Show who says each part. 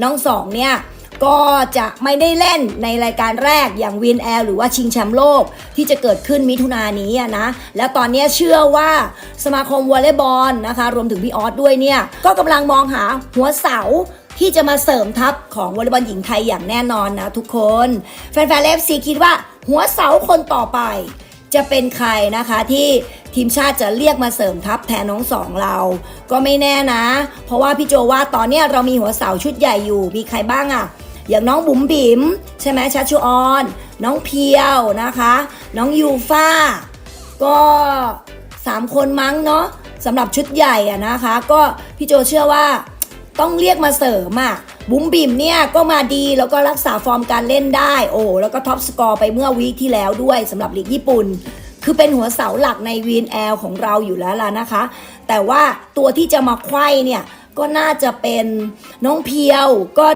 Speaker 1: น้องสองเนี่ยก็จะไม่ได้เล่นในรายการแรกอย่างวินแอลหรือว่าชิงแชมป์โลกที่จะเกิดขึ้นมิถุนายนนี้นะ แล้วตอนนี้เชื่อว่าสมาคมวอลเลย์บอลนะคะ รวมถึงพี่ออสด้วยเนี่ย ก็กำลังมองหาหัวเสาที่จะมาเสริมทัพของวอลเลย์บอลหญิงไทยอย่างแน่นอนนะทุกคน แฟนๆเอฟซีคิดว่าหัวเสาคนต่อไป จะเป็นใครนะคะที่ ทีมชาติจะเรียกมาเสริมทัพแทนน้องสองเรา ก็ไม่แน่นะ เพราะว่าพี่โจว่าตอนนี้เรามีหัวเสาชุดใหญ่อยู่มีใครบ้างอะอย่างน้องบุ๋มบิ๋มใช่ไหมชัชชุออน น้องเพียวนะคะ น้องยูฟ่าก็3คนมั้งเนาะสำหรับชุดใหญ่อะนะคะ ก็พี่โจเชื่อว่าต้องเรียกมาเสริมอะบุ๋มบิ๋มเนี่ยก็มาดีแล้วก็รักษาฟอร์มการเล่นได้ โอ้แล้วก็ท็อปสกอร์ไปเมื่อวีคที่แล้วด้วยสำหรับลีกญี่ปุ่น คือเป็นหัวเสาหลักในวีนแอลของเราอยู่แล้วล่ะนะคะ แต่ว่าตัวที่จะมาไขว้เนี่ยก็น่าจะเป็นน้องเพียวก็